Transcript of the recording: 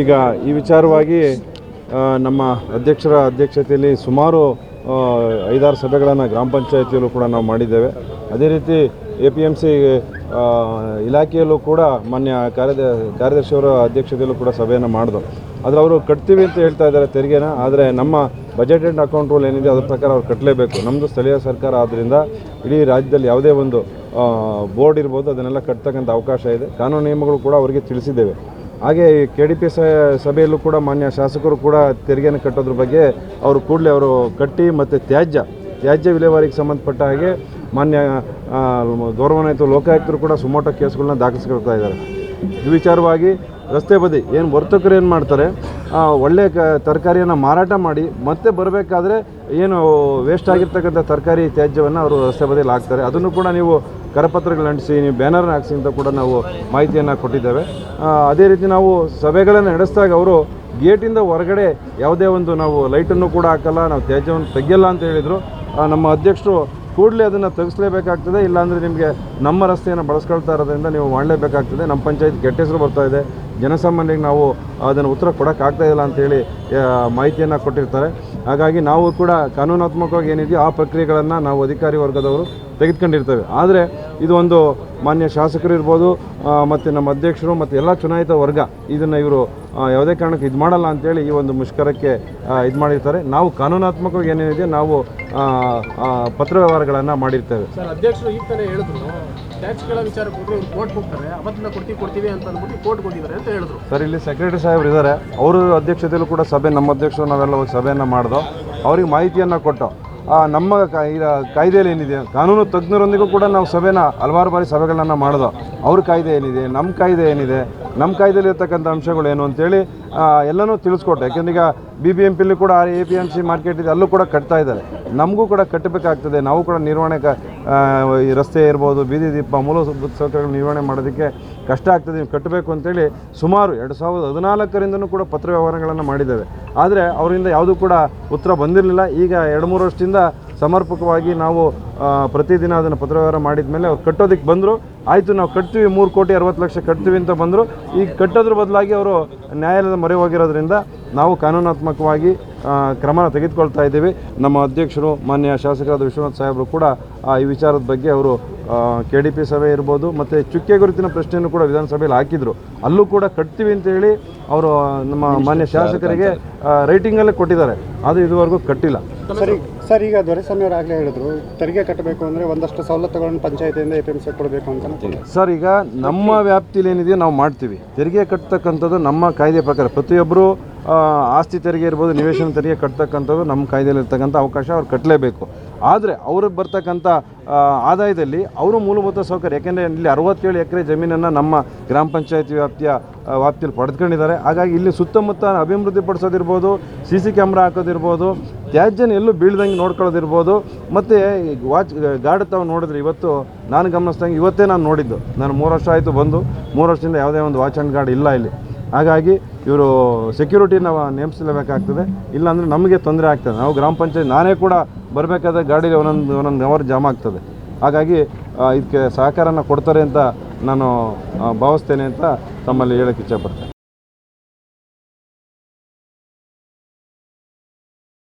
ಈಗ ಈ ವಿಚಾರವಾಗಿ ನಮ್ಮ ಅಧ್ಯಕ್ಷರ ಅಧ್ಯಕ್ಷತೆಯಲ್ಲಿ ಸುಮಾರು ಐದಾರು ಸಭೆಗಳನ್ನು ಗ್ರಾಮ ಪಂಚಾಯತಿಯಲ್ಲೂ ಕೂಡ ನಾವು ಮಾಡಿದ್ದೇವೆ. ಅದೇ ರೀತಿ ಎ ಪಿ ಎಂ ಸಿ ಇಲಾಖೆಯಲ್ಲೂ ಕೂಡ ಮಾನ್ಯ ಕಾರ್ಯದ ಕಾರ್ಯದರ್ಶಿಯವರ ಅಧ್ಯಕ್ಷತೆಯಲ್ಲೂ ಕೂಡ ಸಭೆಯನ್ನು ಮಾಡಿದ್ರು ಆದರೆ ಅವರು ಕಟ್ತೀವಿ ಅಂತ ಹೇಳ್ತಾ ಇದ್ದಾರೆ ತೆರಿಗೆನ, ಆದರೆ ನಮ್ಮ ಬಜೆಟ್ ಆ್ಯಂಡ್ ಅಕೌಂಟ್ ರೂಲ್ ಏನಿದೆ ಅದ್ರ ಪ್ರಕಾರ ಅವ್ರು ಕಟ್ಟಲೇಬೇಕು ನಮ್ಮದು ಸ್ಥಳೀಯ ಸರ್ಕಾರ ಆದ್ದರಿಂದ ಇಡೀ ರಾಜ್ಯದಲ್ಲಿ ಯಾವುದೇ ಒಂದು ಬೋರ್ಡ್ ಇರ್ಬೋದು, ಅದನ್ನೆಲ್ಲ ಕಟ್ತಕ್ಕಂಥ ಅವಕಾಶ ಇದೆ. ಕಾನೂನು ನಿಯಮಗಳು ಕೂಡ ಅವರಿಗೆ ತಿಳಿಸಿದ್ದೇವೆ. ಹಾಗೆ ಕೆ ಡಿ ಪಿ ಸಭೆಯಲ್ಲೂ ಕೂಡ ಮಾನ್ಯ ಶಾಸಕರು ಕೂಡ ತೆರಿಗೆಯನ್ನು ಕಟ್ಟೋದ್ರ ಬಗ್ಗೆ ಅವರು ಕೂಡಲೇ ಅವರು ಕಟ್ಟಿ ಮತ್ತು ತ್ಯಾಜ್ಯ ತ್ಯಾಜ್ಯ ವಿಲೇವಾರಿಗೆ ಸಂಬಂಧಪಟ್ಟ ಹಾಗೆ ಮಾನ್ಯ ಗೌರವಾನ್ವಿತ ಲೋಕಾಯುಕ್ತರು ಕೂಡ ಸುಮೋಟೋ ಕೇಸ್ಗಳನ್ನ ದಾಖಲಿಸ್ಕೊಳ್ತಾ ಇದ್ದಾರೆ. ಈ ವಿಚಾರವಾಗಿ ರಸ್ತೆ ಬದಿ ಏನು ವರ್ತಕರು ಏನು ಮಾಡ್ತಾರೆ ಒಳ್ಳೆಯ ಒಳ್ಳೆ ಕ, ತರಕಾರಿಯನ್ನು ಮಾರಾಟ ಮಾಡಿ ಮತ್ತೆ ಬರಬೇಕಾದ್ರೆ ಏನು ವೇಸ್ಟ್ ಆಗಿರ್ತಕ್ಕಂಥ ತರಕಾರಿ ತ್ಯಾಜ್ಯವನ್ನು ಅವರು ರಸ್ತೆ ಬದಿಯಲ್ಲಿ ಹಾಕ್ತಾರೆ. ಅದನ್ನು ಕೂಡ ನೀವು ಕರಪತ್ರಗಳು ಅಂಟಿಸಿ, ನೀವು ಬ್ಯಾನರ್ನ ಹಾಕ್ಸಿ ಅಂತ ಕೂಡ ನಾವು ಮಾಹಿತಿಯನ್ನು ಕೊಟ್ಟಿದ್ದೇವೆ. ಅದೇ ರೀತಿ ನಾವು ಸಭೆಗಳನ್ನು ನಡೆಸಿದಾಗ ಅವರು ಗೇಟಿಂದ ಹೊರಗಡೆ ಯಾವುದೇ ಒಂದು ನಾವು ಲೈಟನ್ನು ಕೂಡ ಹಾಕಲ್ಲ, ನಾವು ತ್ಯಾಜ್ಯವನ್ನು ತೆಗೆಯಲ್ಲ ಅಂತ ಹೇಳಿದರು. ನಮ್ಮ ಅಧ್ಯಕ್ಷರು ಕೂಡಲೇ ಅದನ್ನು ತೆಗೆಸಲೇಬೇಕಾಗ್ತದೆ, ಇಲ್ಲಾಂದರೆ ನಿಮಗೆ ನಮ್ಮ ರಸ್ತೆಯನ್ನು ಬಳಸ್ಕೊಳ್ತಾ ಇರೋದ್ರಿಂದ ನೀವು ಮಾಡಲೇಬೇಕಾಗ್ತದೆ. ನಮ್ಮ ಪಂಚಾಯತ್ ಕೆಟ್ಟ ಹೆಸರು ಬರ್ತಾ ಇದೆ. ಜನಸಾಮಾನ್ಯರಿಗೆ ನಾವು ಅದನ್ನು ಉತ್ತರ ಕೊಡೋಕ್ಕಾಗ್ತಾ ಇಲ್ಲ ಅಂತೇಳಿ ಮಾಹಿತಿಯನ್ನು ಕೊಟ್ಟಿರ್ತಾರೆ. ಹಾಗಾಗಿ ನಾವು ಕೂಡ ಕಾನೂನಾತ್ಮಕವಾಗಿ ಏನಿದೆಯೋ ಆ ಪ್ರಕ್ರಿಯೆಗಳನ್ನು ನಾವು ಅಧಿಕಾರಿ ವರ್ಗದವರು ತೆಗೆದುಕೊಂಡಿರ್ತೇವೆ. ಆದರೆ ಇದು ಒಂದು ಮಾನ್ಯ ಶಾಸಕರು ಇರ್ಬೋದು ಮತ್ತು ನಮ್ಮ ಅಧ್ಯಕ್ಷರು ಮತ್ತು ಎಲ್ಲ ಚುನಾಯಿತ ವರ್ಗ ಇದನ್ನು ಇವರು ಯಾವುದೇ ಕಾರಣಕ್ಕೆ ಇದು ಮಾಡಲ್ಲ ಅಂತೇಳಿ ಈ ಒಂದು ಮುಷ್ಕರಕ್ಕೆ ಇದು ಮಾಡಿರ್ತಾರೆ. ನಾವು ಕಾನೂನಾತ್ಮಕವಾಗಿ ಏನೇನಿದೆಯೋ ನಾವು ಪತ್ರ ವ್ಯವಹಾರಗಳನ್ನು ಮಾಡಿರ್ತೇವೆ. ಸರ್, ಅಧ್ಯಕ್ಷರು ಈ ಹೇಳಿದ್ರು. ಟ್ಯಾಕ್ಸ್ಗಳ ವಿಚಾರ ಕೊಟ್ಟರೆ ಇವ್ರು ಕೋರ್ಟ್ ಹೋಗ್ತಾರೆ, ಅವತ್ತಿಂದ ಕೊಡ್ತೀವಿ ಕೊಡ್ತೀವಿ ಅಂತ ಅಂದ್ಬಿಟ್ಟು ಕೋರ್ಟ್ ಕೊಟ್ಟಿದ್ದಾರೆ ಅಂತ ಹೇಳಿದ್ರು. ಸರ್, ಇಲ್ಲಿ ಸೆಕ್ರೆಟರಿ ಸಾಹೇಬ್ರು ಇದ್ದಾರೆ. ಅವರು ಅಧ್ಯಕ್ಷತೆಯಲ್ಲೂ ಕೂಡ ಸಭೆ, ನಮ್ಮ ಅಧ್ಯಕ್ಷರು ನಾವೆಲ್ಲ ಹೋಗಿ ಸಭೆಯನ್ನು ಮಾಡಿದೋ, ಅವ್ರಿಗೆ ಮಾಹಿತಿಯನ್ನು ಕೊಟ್ಟು ನಮ್ಮ ಕಾಯ್ದೆಯಲ್ಲಿ ಏನಿದೆ, ಕಾನೂನು ತಜ್ಞರೊಂದಿಗೂ ಕೂಡ ನಾವು ಸಭೆನ ಹಲವಾರು ಬಾರಿ ಸಭೆಗಳನ್ನು ಮಾಡ್ದೋ ಅವ್ರ ಕಾಯ್ದೆ ಏನಿದೆ ನಮ್ಮ ಕಾಯ್ದೆ ಏನಿದೆ ನಮ್ಮ ಕಾಯ್ದೆಯಲ್ಲಿ ಇರ್ತಕ್ಕಂಥ ಅಂಶಗಳು ಏನು ಅಂತೇಳಿ ಎಲ್ಲನೂ ತಿಳಿಸ್ಕೊಟ್ಟೆ ಯಾಕೆಂದ್ರೆ ಈಗ ಬಿ ಬಿ ಎಂ ಪಿಲಿ ಕೂಡ A P M C market ಇದೆ, ಅಲ್ಲೂ ಕೂಡ ಕಟ್ತಾ ಇದ್ದಾರೆ. ನಮಗೂ ಕೂಡ ಕಟ್ಟಬೇಕಾಗ್ತದೆ. ನಾವು ಕೂಡ ನಿರ್ವಹಣೆ ಈ ರಸ್ತೆ ಇರ್ಬೋದು, ಬೀದಿ ದೀಪ, ಮೂಲ ಸೌಕರ್ಯಗಳು ನಿರ್ವಹಣೆ ಮಾಡೋದಕ್ಕೆ ಕಷ್ಟ ಆಗ್ತದೆ. ನೀವು ಕಟ್ಟಬೇಕು ಅಂತೇಳಿ ಸುಮಾರು ಎರಡು ಸಾವಿರದ ಹದಿನಾಲ್ಕರಿಂದನೂ ಕೂಡ ಪತ್ರ ವ್ಯವಹಾರಗಳನ್ನು ಮಾಡಿದ್ದೇವೆ. ಆದರೆ ಅವರಿಂದ ಯಾವುದೂ ಕೂಡ ಉತ್ತರ ಬಂದಿರಲಿಲ್ಲ. ಈಗ ಎರಡು ಮೂರು ವರ್ಷದಿಂದ ಸಮರ್ಪಕವಾಗಿ ನಾವು ಪ್ರತಿದಿನ ಅದನ್ನು ಪತ್ರವ್ಯವಹಾರ ಮಾಡಿದ ಮೇಲೆ ಅವ್ರು ಕಟ್ಟೋದಕ್ಕೆ ಬಂದರು. ಆಯಿತು ನಾವು ಕಟ್ತೀವಿ ಮೂರು ಕೋಟಿ ಅರವತ್ತು ಲಕ್ಷ ಕಟ್ತೀವಿ ಅಂತ ಬಂದರು. ಈಗ ಕಟ್ಟೋದ್ರ ಬದಲಾಗಿ ಅವರು ನ್ಯಾಯಾಲಯದ ಮೊರೆ ಹೋಗಿರೋದ್ರಿಂದ ನಾವು ಕಾನೂನಾತ್ಮಕವಾಗಿ ಕ್ರಮ ತೆಗೆದುಕೊಳ್ತಾ ಇದ್ದೀವಿ. ನಮ್ಮ ಅಧ್ಯಕ್ಷರು ಮಾನ್ಯ ಶಾಸಕರಾದ ವಿಶ್ವನಾಥ್ ಸಾಹೇಬರು ಕೂಡ ಈ ವಿಚಾರದ ಬಗ್ಗೆ ಅವರು ಕೆ ಡಿ ಪಿ ಸಭೆ ಇರ್ಬೋದು ಮತ್ತು ಚುಕ್ಕೆ ಗುರುತಿನ ಪ್ರಶ್ನೆಯನ್ನು ಕೂಡ ವಿಧಾನಸಭೆಯಲ್ಲಿ ಹಾಕಿದರು. ಅಲ್ಲೂ ಕೂಡ ಕಟ್ತೀವಿ ಅಂತ ಹೇಳಿ ಅವರು ನಮ್ಮ ಮಾನ್ಯ ಶಾಸಕರಿಗೆ ರೈಟಿಂಗಲ್ಲೇ ಕೊಟ್ಟಿದ್ದಾರೆ. ಅದು ಇದುವರೆಗೂ ಕಟ್ಟಿಲ್ಲ. ಸರಿ ಸರ್ ಈಗ ದೊರೆಸ್ವಾಮಿ ಅವರು ಆಗಲೇ ಹೇಳಿದ್ರು ತೆರಿಗೆ ಕಟ್ಟಬೇಕು ಅಂದರೆ ಒಂದಷ್ಟು ಸವಲತ್ತುಗಳನ್ನು ಪಂಚಾಯತಿಯಿಂದ ಎ ಪಿ ಎಂ ಸಿ ಕೊಡಬೇಕು ಅಂತ ಸರ್. ಈಗ ನಮ್ಮ ವ್ಯಾಪ್ತಿಯಲ್ಲಿ ಏನಿದೆಯೋ ನಾವು ಮಾಡ್ತೀವಿ. ತೆರಿಗೆ ಕಟ್ತಕ್ಕಂಥದ್ದು ನಮ್ಮ ಕಾಯ್ದೆ ಪ್ರಕಾರ. ಪ್ರತಿಯೊಬ್ಬರು ಆಸ್ತಿ ತೆರಿಗೆ ಇರ್ಬೋದು ನಿವೇಶನ ತೆರಿಗೆ ಕಟ್ತಕ್ಕಂಥದ್ದು ನಮ್ಮ ಕಾಯ್ದೆಯಲ್ಲಿ ಇರ್ತಕ್ಕಂಥ ಅವಕಾಶ ಅವ್ರು ಕಟ್ಟಲೇಬೇಕು ಆದರೆ ಅವ್ರಿಗೆ ಬರ್ತಕ್ಕಂಥ ಆದಾಯದಲ್ಲಿ ಅವರು ಮೂಲಭೂತ ಸೌಕರ್ಯ ಯಾಕೆಂದರೆ ಇಲ್ಲಿ ಅರವತ್ತೇಳು ಎಕರೆ ಜಮೀನನ್ನು ನಮ್ಮ ಗ್ರಾಮ ಪಂಚಾಯತಿ ವ್ಯಾಪ್ತಿಯ ವ್ಯಾಪ್ತಿಯಲ್ಲಿ ಪಡೆದುಕೊಂಡಿದ್ದಾರೆ. ಹಾಗಾಗಿ ಇಲ್ಲಿ ಸುತ್ತಮುತ್ತ ಅಭಿವೃದ್ಧಿ ಪಡಿಸೋದಿರ್ಬೋದು ಸಿ ಸಿ ಕ್ಯಾಮ್ರಾ ಹಾಕೋದಿರ್ಬೋದು ತ್ಯಾಜ್ಯನ ಎಲ್ಲೂ ಬೀಳ್ದಂಗೆ ನೋಡ್ಕೊಳ್ಳೋದಿರ್ಬೋದು. ಮತ್ತು ವಾಚ್ ಗಾರ್ಡ್ ತಾವು ನೋಡಿದ್ರೆ ಇವತ್ತು ನಾನು ಗಮನಿಸ್ದಂಗೆ ಇವತ್ತೇ ನಾನು ನೋಡಿದ್ದು. ನಾನು ಮೂರು ವರ್ಷ ಆಯಿತು ಬಂದು, ಮೂರು ವರ್ಷದಿಂದ ಯಾವುದೇ ಒಂದು ವಾಚ್ ಆ್ಯಂಡ್ ಗಾರ್ಡ್ ಇಲ್ಲ ಇಲ್ಲಿ. ಹಾಗಾಗಿ ಇವರು ಸೆಕ್ಯೂರಿಟಿನ ನೇಮಿಸಲೇಬೇಕಾಗ್ತದೆ. ಇಲ್ಲಾಂದರೆ ನಮಗೆ ತೊಂದರೆ ಆಗ್ತದೆ. ನಾವು ಗ್ರಾಮ ಪಂಚಾಯತ್, ನಾನೇ ಕೂಡ ಬರಬೇಕಾದ್ರೆ ಗಾಡಿಗೆ ಒಂದೊಂದು ಒಂದೊಂದು ಅವರ್ ಜಾಮ್ ಆಗ್ತದೆ. ಹಾಗಾಗಿ ಇದಕ್ಕೆ ಸಹಕಾರನ ಕೊಡ್ತಾರೆ ಅಂತ ನಾನು ಭಾವಿಸ್ತೇನೆ ಅಂತ ತಮ್ಮಲ್ಲಿ ಹೇಳೋಕ್ಕೆ ಇಚ್ಛೆಪಡ್ತೇನೆ